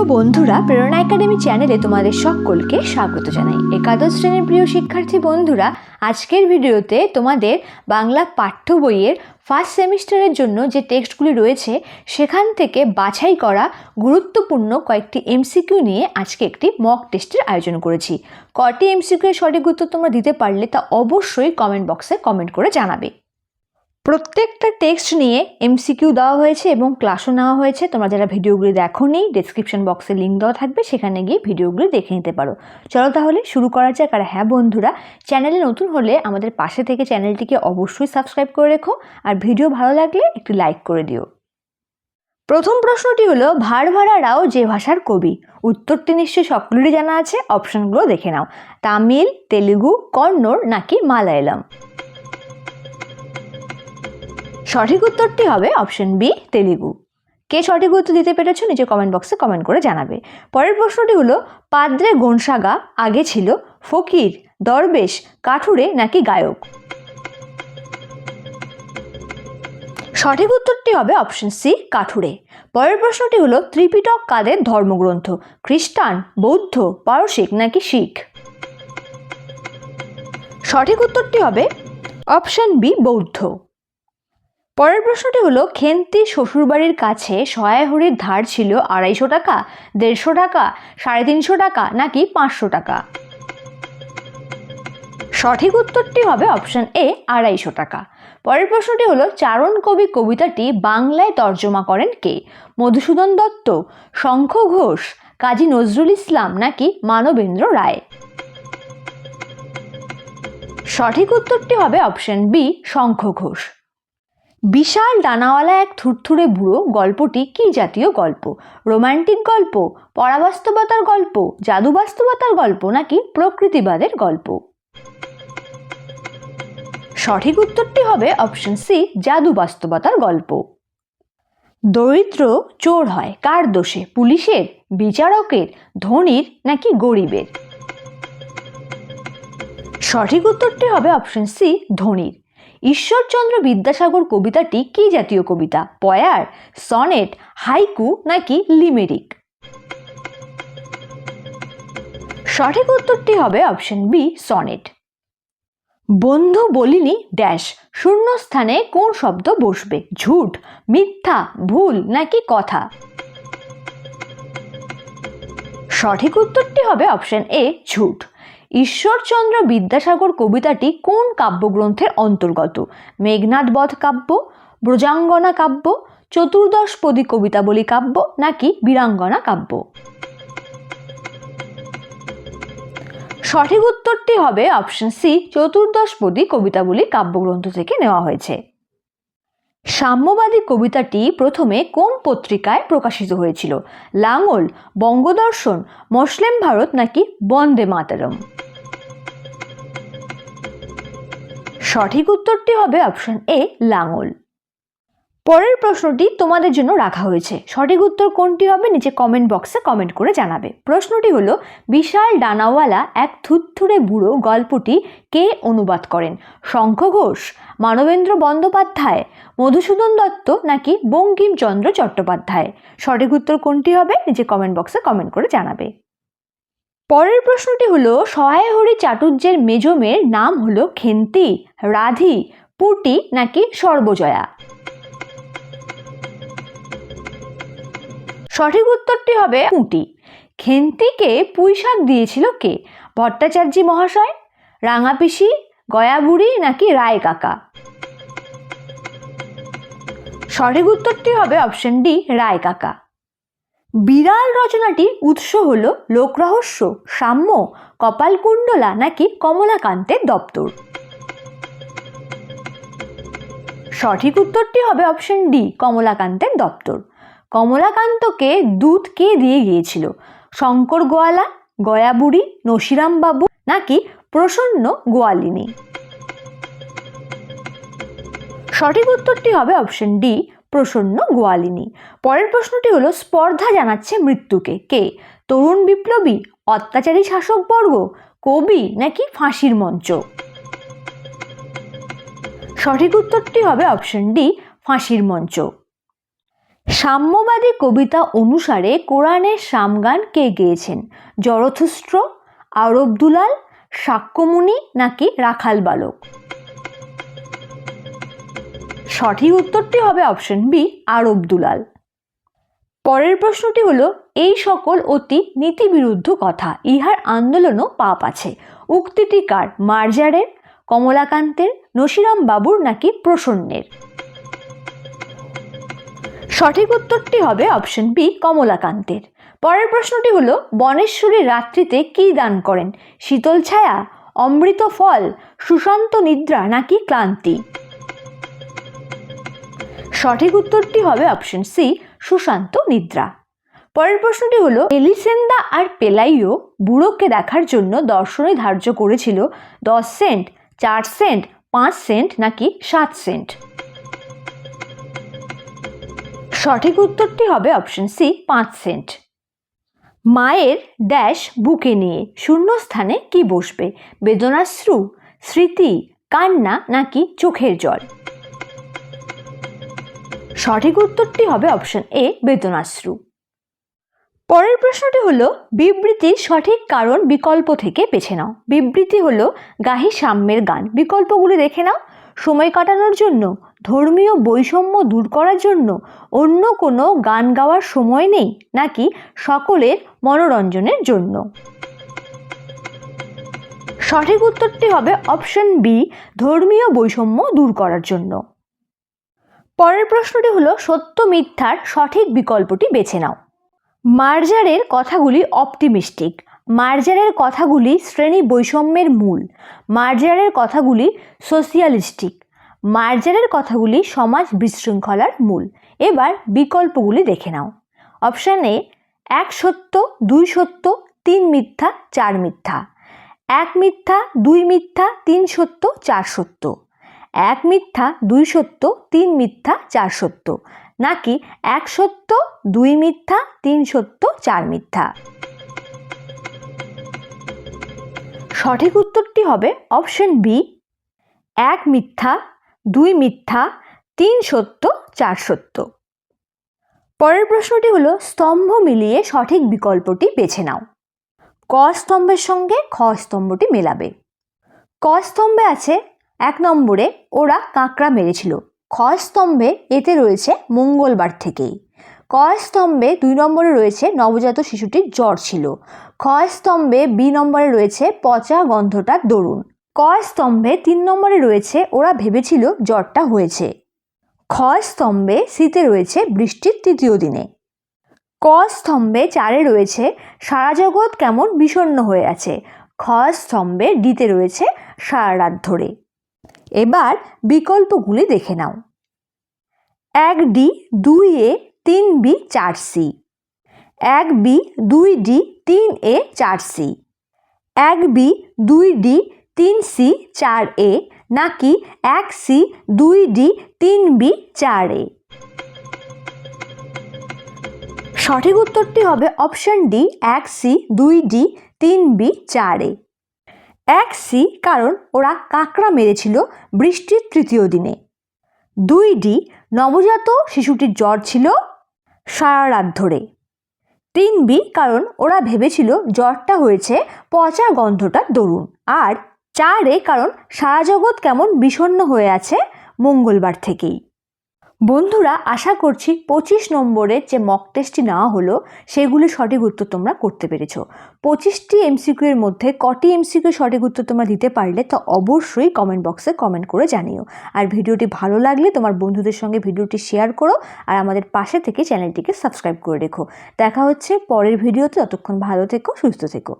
প্রিয় বন্ধুরা, প্রেরণা একাডেমি চ্যানেলে তোমাদের সকলকে স্বাগত জানাই। একাদশ শ্রেণির প্রিয় শিক্ষার্থী বন্ধুরা, আজকের ভিডিওতে তোমাদের বাংলা পাঠ্য বইয়ের ফার্স্ট সেমিস্টারের জন্য যে টেক্সটগুলি রয়েছে, সেখান থেকে বাছাই করা গুরুত্বপূর্ণ কয়েকটি এমসিকিউ নিয়ে আজকে একটি মক টেস্টের আয়োজন করেছি। কটি এমসিকিউ সঠিক উত্তর তোমরা দিতে পারলে তা অবশ্যই কমেন্ট বক্সে কমেন্ট করে জানাবে। প্রত্যেকটা টেক্সট নিয়ে এমসিকিউ দেওয়া হয়েছে এবং ক্লাসও নেওয়া হয়েছে। তোমরা যারা ভিডিওগুলি দেখো নি ডিসক্রিপশন বক্সে লিঙ্ক দেওয়া থাকবে, সেখানে গিয়ে ভিডিওগুলি দেখে নিতে পারো। চলো তাহলে শুরু করা যাক। আর হ্যাঁ বন্ধুরা, চ্যানেলে নতুন হলে আমাদের পাশে থেকে চ্যানেলটিকে অবশ্যই সাবস্ক্রাইব করে রেখো। আর ভিডিও ভালো লাগলে একটু লাইক করে দিও। প্রথম প্রশ্নটি হলো ভাড়ভাড়া রাও যে ভাষার কবি? উত্তরটি নিশ্চয়ই সকলেরই জানা আছে অপশনগুলো দেখে নাও। তামিল, তেলুগু, কন্নড় নাকি মালায়ালাম? সঠিক উত্তরটি হবে অপশন বি, তেলেগু। কে সঠিক উত্তর দিতে পেরেছ নিচে কমেন্ট বক্সে কমেন্ট করে জানাবে। পরের প্রশ্নটি হলো, পাদ্রে গোনসাগা আগে ছিল ফকির, দরবেশ, কাঠুরে নাকি গায়ক? সঠিক উত্তরটি হবে অপশন সি, কাঠুরে। পরের প্রশ্নটি হলো, ত্রিপিটক কাদের ধর্মগ্রন্থ? খ্রিস্টান, বৌদ্ধ, পারসিক নাকি শিখ? সঠিক উত্তরটি হবে অপশন বি, বৌদ্ধ। পরের প্রশ্নটি হলো, খেন্তি শ্বশুরবাড়ির কাছে সহায়হরির ধার ছিল আড়াইশো টাকা, দেড়শো টাকা, সাড়ে তিনশো টাকা, নাকি পাঁচশো টাকা? সঠিক উত্তরটি হবে অপশন এ, আড়াইশো টাকা। পরের প্রশ্নটি হলো, চারণ কবি কবিতাটি বাংলায় তর্জমা করেন কে? মধুসূদন দত্ত, শঙ্খ ঘোষ, কাজী নজরুল ইসলাম, নাকি মানবেন্দ্র রায়? সঠিক উত্তরটি হবে অপশন বি, শঙ্খ ঘোষ। বিশাল ডানাওয়ালা এক থুরথুরে বুড়ো, গল্পটি কি জাতীয় গল্প? রোমান্টিক গল্প? পরাবাস্তবতার গল্প? জাদু বাস্তবতার গল্প? নাকি প্রকৃতিবাদের গল্প? সঠিক উত্তরটি হবে অপশন সি জাদু বাস্তবতার গল্প। দরিদ্র, চোর হয়। কার দোষে? পুলিশের, বিচারকের, ধনীর, নাকি গরিবের? সঠিক উত্তরটি হবে অপশন সি, ধনীর। ঈশ্বরচন্দ্র বিদ্যাসাগর কবিতাটি কি জাতীয় কবিতা? পয়ার, সনেট, হাইকু নাকি লিমেরিক? সঠিক উত্তরটি হবে অপশন বি, সনেট। বন্ধু বলিনি ড্যাশ শূন্য স্থানে কোন শব্দ বসবে? ঝুট, মিথ্যা, ভুল নাকি কথা? সঠিক উত্তরটি হবে অপশন এ, ঝুট। ঈশ্বরচন্দ্র বিদ্যাসাগর কবিতাটি কোন কাব্যগ্রন্থের অন্তর্গত? মেঘনাথ বধ কাব্য, ব্রজাঙ্গনা কাব্য চতুর্দশপদী কবিতাবলী কাব্য, নাকি বীরাঙ্গনা কাব্য? সঠিক উত্তরটি হবে অপশন সি চতুর্দশপদী কবিতাবলী কাব্যগ্রন্থ থেকে নেওয়া হয়েছে। সাম্যবাদী কবিতাটি প্রথমে কোন পত্রিকায় প্রকাশিত হয়েছিল? লাঙল বঙ্গদর্শন, মুসলিম ভারত নাকি বন্দে মাতারম? সঠিক উত্তরটি হবে অপশন এ লাঙল পরের প্রশ্নটি তোমাদের জন্য রাখা হয়েছে। সঠিক উত্তর কোনটি হবে নিচে কমেন্ট বক্সে কমেন্ট করে জানাবে। প্রশ্নটি হলো, বিশাল ডানাওয়ালা এক থুতথুরে বুড়ো গল্পটি কে অনুবাদ করেন? শঙ্খ ঘোষ, মানবেন্দ্র বন্দ্যোপাধ্যায়, মধুসূদন দত্ত নাকি বঙ্কিমচন্দ্র চট্টোপাধ্যায়? সঠিক উত্তর কোনটি হবে নিচে কমেন্ট বক্সে কমেন্ট করে জানাবে। পরের প্রশ্নটি হলো, সহায়হরি চাটুর্যের মেজমের নাম হলো খেন্তি, রাধি, পুটি নাকি সর্বজয়া? সঠিক উত্তরটি হবে পুঁটি খেন্তিকে পুঁইশাক দিয়েছিল কে? ভট্টাচার্য মহাশয় রাঙাপিসি গয়াবুড়ি নাকি রায় কাকা? সঠিক উত্তরটি হবে অপশন ডি, রায় কাকা। বিড়াল রচনাটির উৎস হল লোকরহস্য সাম্য কপালকুণ্ডলা নাকি কমলাকান্তের দপ্তর? সঠিক উত্তরটি হবে অপশন ডি, কমলাকান্তের দপ্তর। কমলাকান্তকে দুধ কে দিয়ে গিয়েছিল? শঙ্কর গোয়ালা, গয়াবুড়ি, নসিরাম বাবু নাকি প্রসন্ন গোয়ালিনী? সঠিক উত্তরটি হবে অপশন ডি প্রসন্ন গোয়ালিনী। পরের প্রশ্নটি হলো, স্পর্ধা জানাচ্ছে মৃত্যুকে। কে? তরুণ বিপ্লবী, অত্যাচারী শাসকবর্গ কবি নাকি ফাঁসির মঞ্চ? সঠিক উত্তরটি হবে অপশন ডি ফাঁসির মঞ্চ। সাম্যবাদী কবিতা অনুসারে কোরআনের সামগান কে গেয়েছেন? জরথুস্ত্র আরব দুলাল সাক্যমুনি নাকি রাখাল বালক? সঠিক উত্তরটি হবে অপশন বি, আরব দুলাল। পরের প্রশ্নটি হলো, এই সকল অতি নীতিবিরুদ্ধ কথা, ইহার আন্দোলনও পাপ আছে। উক্তিটি কার? মার্জারের, কমলাকান্তের, নসিরাম বাবুর নাকি প্রসন্নের? সঠিক উত্তরটি হবে অপশন বি, কমলাকান্তের। পরের প্রশ্নটি হলো, বনেশ্বরী রাত্রিতে কি দান করেন? শীতল ছায়া, অমৃত ফল, সুশান্ত নিদ্রা নাকি ক্লান্তি? সঠিক উত্তরটি হবে অপশন সি, সুশান্ত নিদ্রা। পরের প্রশ্নটি হলো, এলিসেন্দা আর পেলাইও বুড়োকে দেখার জন্য দর্শনে ধার্য করেছিল দশ সেন্ট, চার সেন্ট, পাঁচ সেন্ট নাকি সাত সেন্ট? সঠিক উত্তরটি হবে অপশন সি পাঁচ সেন্ট মায়ের ড্যাশ বুকে নিয়ে শূন্যস্থানে কি বসবে? বেদনাশ্রু স্মৃতি, কান্না নাকি চোখের জল? সঠিক উত্তরটি হবে অপশন এ বেদনাশ্রু পরের প্রশ্নটি হলো, বিবৃতির সঠিক কারণ বিকল্প থেকে বেছে নাও। বিবৃতি হলো, গাহি সাম্যের গান। বিকল্পগুলি দেখে নাও। সময় কাটানোর জন্য ধর্মীয় বৈষম্য দূর করার জন্য অন্য কোনো গান গাওয়ার সময় নেই, নাকি সকলের মনোরঞ্জনের জন্য? সঠিক উত্তরটি হবে অপশন বি ধর্মীয় বৈষম্য দূর করার জন্য। পরের প্রশ্নটি হলো, সত্য মিথ্যার সঠিক বিকল্পটি বেছে নাও। মার্জারের কথাগুলি অপটিমিস্টিক। মার্জারের কথাগুলি শ্রেণি বৈষম্যের মূল। মার্জারের কথাগুলি সোশিয়ালিস্টিক। মার্জারের কথাগুলি সমাজ বিশৃঙ্খলার মূল। এবার বিকল্পগুলি দেখে নাও। অপশান এ, এক সত্য, দুই সত্য, তিন মিথ্যা, চার মিথ্যা। এক মিথ্যা, দুই মিথ্যা, তিন সত্য, চার সত্য। এক মিথ্যা, দুই সত্য, তিন মিথ্যা, চার সত্য। নাকি এক সত্য, দুই মিথ্যা, তিন সত্য, চার মিথ্যা? সঠিক উত্তরটি হবে অপশন বি, এক মিথ্যা দুই মিথ্যা, তিন সত্য, চার সত্য। পরের প্রশ্নটি হলো, স্তম্ভ মিলিয়ে সঠিক বিকল্পটি বেছে নাও। ক স্তম্ভের সঙ্গে খ স্তম্ভটি মেলাবে। ক স্তম্ভে আছে, এক নম্বরে ওরা কাঁকড়া মেরেছিল। খ স্তম্ভে এতে রয়েছে মঙ্গলবার থেকেই। ক স্তম্ভে দুই নম্বরে রয়েছে নবজাত শিশুটির জ্বর ছিল। খ স্তম্ভে বি নম্বরে রয়েছে পচা গন্ধটা দরুন। ক স্তম্ভে তিন নম্বরে রয়েছে, ওরা ভেবেছিল জ্বরটা হয়েছে। খ স্তম্ভে শীতে রয়েছে বৃষ্টির তৃতীয় দিনে। ক স্তম্ভে চারে রয়েছে, সারা জগৎ কেমন বিষণ্ণ হয়ে আছে। খ স্তম্ভে ডিতে রয়েছে, সারা রাত ধরে। এবার বিকল্পগুলি দেখে নাও। এক ডি, দুই এ, তিন বি, চার সি। এক বি, দুই ডি, তিন এ, চার সি। এক বি, দুই ডি তিন সি চার এ নাকি এক সি দুই ডি তিন বি চার এ? সঠিক উত্তরটি হবে অপশন ডি, এক সি দুই ডি তিন বি চার এ। এক সি কারণ ওরা কাঁকড়া মেরেছিল বৃষ্টির তৃতীয় দিনে। দুই ডি, নবজাত শিশুটির জ্বর ছিল সারা রাত ধরে। তিন বি কারণ ওরা ভেবেছিল জ্বরটা হয়েছে পচা গন্ধটার দরুন। আর চার কারণ সারা জগৎ কেমন বিষণ্ণ হয়ে আছে মঙ্গলবার থেকেই। বন্ধুরা, আশা করছি পঁচিশ নম্বরের যে মক টেস্টটি নেওয়া হলো, সেগুলি সঠিক উত্তর তোমরা করতে পেরেছ। পঁচিশটি এমসিকিউ এর মধ্যে কটি এমসিকিউ সঠিক উত্তর তোমরা দিতে পারলে তো অবশ্যই কমেন্ট বক্সে কমেন্ট করে জানিও। আর ভিডিওটি ভালো লাগলে তোমার বন্ধুদের সঙ্গে ভিডিওটি শেয়ার করো, আর আমাদের পাশে থেকে চ্যানেলটিকে সাবস্ক্রাইব করে রেখো। দেখা হচ্ছে পরের ভিডিওতে, ততক্ষণ ভালো থেকো, সুস্থ থেকো।